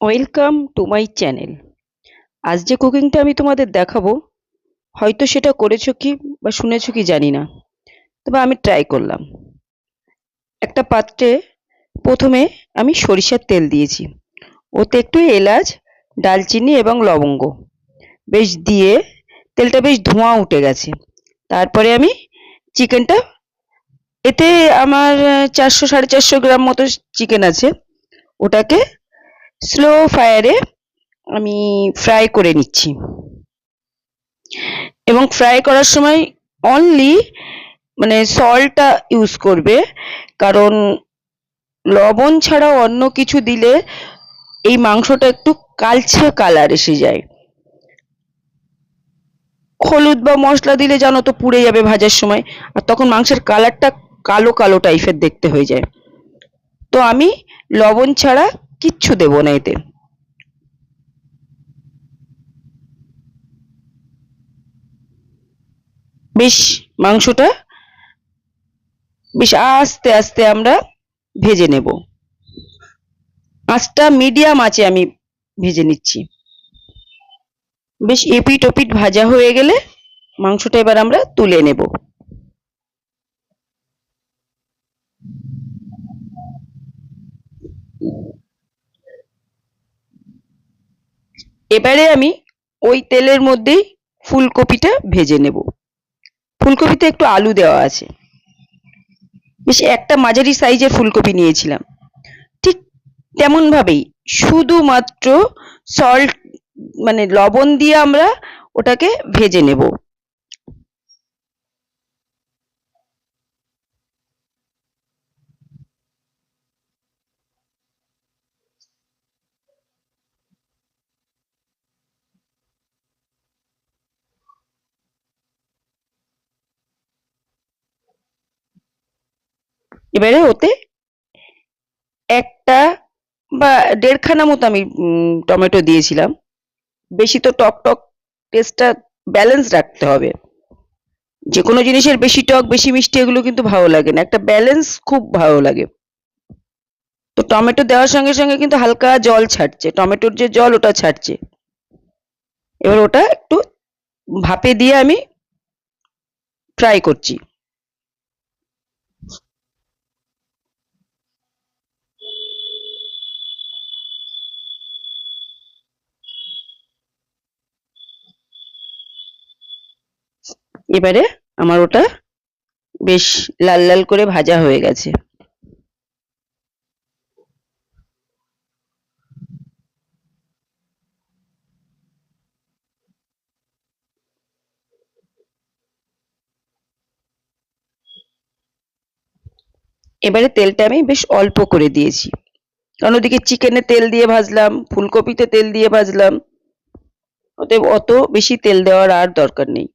Welcome to my channel আজ যে কুকিংটা আমি তোমাদের দেখাবো, হয়তো সেটা করেছ কি বা শুনেছো কি জানি না, তবে আমি ট্রাই করলাম। একটা পাত্রে প্রথমে আমি সরিষার তেল দিয়েছি। ওতে একটু এলাচ, ডালচিনি এবং লবঙ্গ। বেশ দিয়ে তেলটা বেশ ধোঁয়া উঠে গেছে। তারপরে আমি চিকেনটা, এতে আমার চারশো সাড়ে চারশো গ্রাম মতো চিকেন আছে। ওটাকে স্লো ফায়ারে আমি ফ্রাই করে নিচ্ছি। এবং ফ্রাই করার সময় অনলি মানে সল্টটা ইউজ করবে। কারণ লবণ ছাড়া অন্য কিছু দিলে এই মাংসটা একটু কালচে কালার এসে যায়। হলুদ বা মশলা দিলে জানো তো পুড়ে যাবে ভাজার সময়, আর তখন মাংসের কালারটা কালো কালো টাইপের দেখতে হয়ে যায়। তো আমি লবণ ছাড়া কিচ্ছু দেবো না এতে। বেশ মাংসটা বেশ আস্তে আস্তে আমরা ভেজে নেব। আঁচটা মিডিয়াম আছে আমি ভেজে নিচ্ছি। বেশ এপিট ওপিট ভাজা হয়ে গেলে মাংসটা এবার আমরা তুলে নেব। এবারে আমি ওই তেলের মধ্যেই ফুলকপিটা ভেজে নেব। ফুলকপিতে একটু আলু দেওয়া আছে। বেশ একটা মাঝারি সাইজের ফুলকপি নিয়েছিলাম। ঠিক তেমনভাবেই শুধুমাত্র সল্ট মানে লবণ দিয়ে আমরা ওটাকে ভেজে নেব। এবারে ওতে একটা বা দেড়খানা মতো আমি টমেটো দিয়েছিলাম। বেশি তো টক টক টেস্টটা ব্যালেন্স রাখতে হবে। যে কোনো জিনিসের বেশি টক, বেশি মিষ্টি এগুলো কিন্তু ভালো লাগে না। একটা ব্যালেন্স খুব ভালো লাগে। তো টমেটো দেওয়ার সঙ্গে সঙ্গে কিন্তু হালকা জল ছাড়ছে। টমেটোর যে জল, ওটা ছাড়ছে। এবার ওটা একটু ভাপে দিয়ে আমি ফ্রাই করছি। এবারে আমার ওটা বেশ লাল লাল করে ভাজা হয়ে গেছে। এবারে তেলটা আমি বেশ অল্প করে দিয়েছি। কারণ ওদিকে চিকেনে তেল দিয়ে ভাজলাম, ফুলকপিতে তেল দিয়ে ভাজলাম। ওতে অত বেশি তেল দেওয়ার আর দরকার নেই।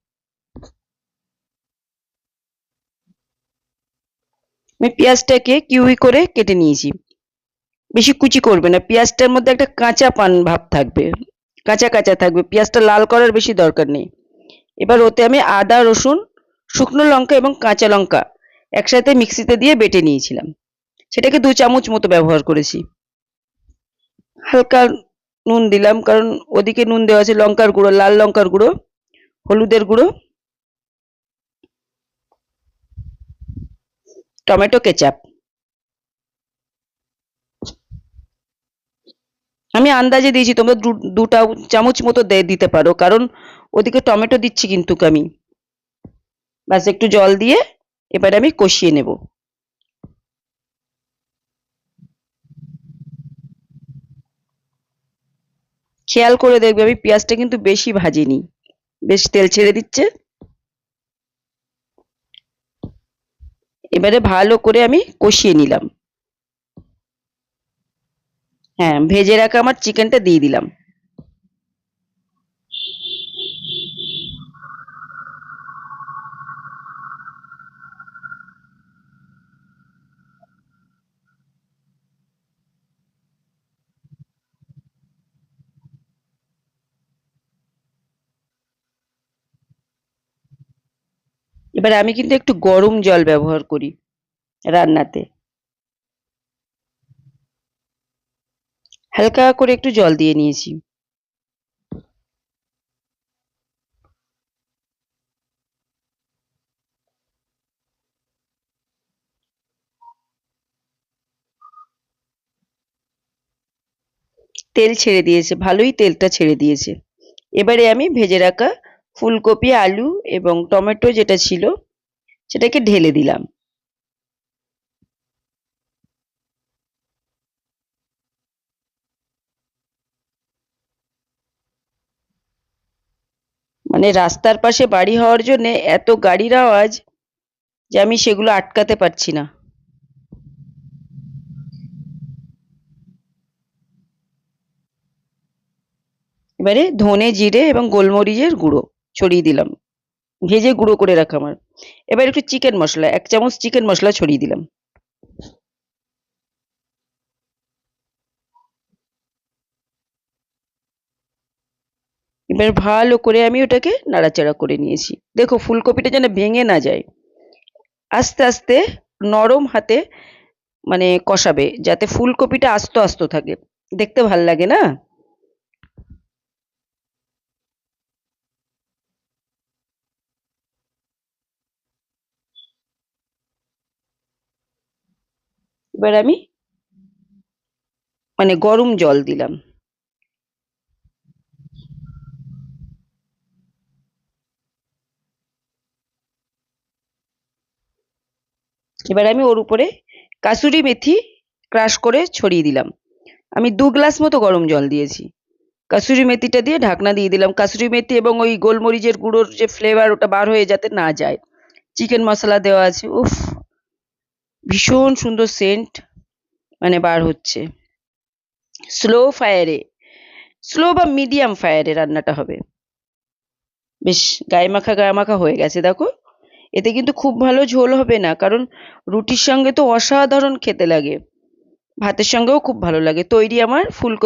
আমি পেঁয়াজটাকে কিউই করে কেটে নিয়েছি। বেশি কুচি করবে না। পেঁয়াজটার মধ্যে একটা কাঁচা পান ভাব থাকবে। কাঁচা কাঁচা থাকবে। পেঁয়াজটা লাল করার বেশি দরকার নেই। এবার ওতে আমি আদা, রসুন, শুকনো লঙ্কা এবং কাঁচা লঙ্কা একসাথে মিক্সিতে দিয়ে বেটে নিয়েছিলাম। সেটাকে দু চামচ মতো ব্যবহার করেছি। হালকা নুন দিলাম, কারণ ওদিকে নুন দেওয়া আছে লঙ্কার গুঁড়ো, লাল লঙ্কার গুঁড়ো, হলুদের গুঁড়ো। Tomato ketchup. আমি আন্দাজে দিয়েছি, তোমরা দুটা চামচ মতো দিতে পারো, কারণ ওদিকে টমেটো দিচ্ছি কিন্তু আমি। ব্যাস, একটু জল দিয়ে এবারে আমি কষিয়ে নেব। খেয়াল করে দেখবে, আমি পেঁয়াজটা কিন্তু বেশি ভাজিনি, বেশ তেল ছেড়ে দিচ্ছে। এবারে ভালো করে আমি কষিয়ে নিলাম। হ্যাঁ ভেজে রাখা আমার চিকেনটা দিয়ে দিলাম। এবার আমি কিন্তু একটু গরম জল ব্যবহার করি রান্নাতে। হালকা করে একটু জল দিয়ে নিয়েছি। তেল ছেড়ে দিয়েছে, ভালোই তেলটা ছেড়ে দিয়েছে। এবারে আমি ভেজে রাখা ফুলকপি, আলু এবং টমেটো যেটা ছিল, সেটাকে ঢেলে দিলাম। মানে রাস্তার পাশে বাড়ি হওয়ার জন্য এত গাড়ির আওয়াজ যে আমি সেগুলো আটকাতে পারছি না। এবারে ধনে জিরে এবং গোলমরিচের গুঁড়ো। ছড়িয়ে দিলাম। ভেজে গুঁড়ো করে রাখা আমার। এবার একটু চিকেন মশলা, এক চামচ চিকেন মশলা ছড়িয়ে দিলাম। এবার ভালো করে আমি ওটাকে নাড়াচাড়া করে নিয়েছি। দেখো ফুলকপিটা যেন ভেঙে না যায়। আস্তে আস্তে নরম হাতে মানে কষাবে, যাতে ফুলকপিটা আস্ত আস্ত থাকে। দেখতে ভালো লাগে না? এবার আমি মানে গরম জল দিলাম। এবার আমি ওর উপরে কাসুরি মেথি ক্রাশ করে ছড়িয়ে দিলাম। আমি দু গ্লাস মতো গরম জল দিয়েছি। কাসুরি মেথিটা দিয়ে ঢাকনা দিয়ে দিলাম। কাসুরি মেথি এবং ওই গোলমরিচের গুঁড়োর যে ফ্লেভার ওটা বার হয়ে যাতে না যায়। চিকেন মশলা দেওয়া আছে, উফ। ভীষণ সুন্দর সেন্ট মানে বার হচ্ছে। স্লো ফায়ারে স্লো বা মিডিয়াম ফায়ারে রান্নাটা হবে। বেশ গায়ে মাখা গায়ে মাখা হয়ে গেছে দেখো। এতে কিন্তু খুব ভালো ঝোল হবে না, কারণ রুটির সঙ্গে তো অসাধারণ খেতে লাগে। ভাতের সঙ্গেও খুব ভালো লাগে। তৈরি আমার ফুলকপি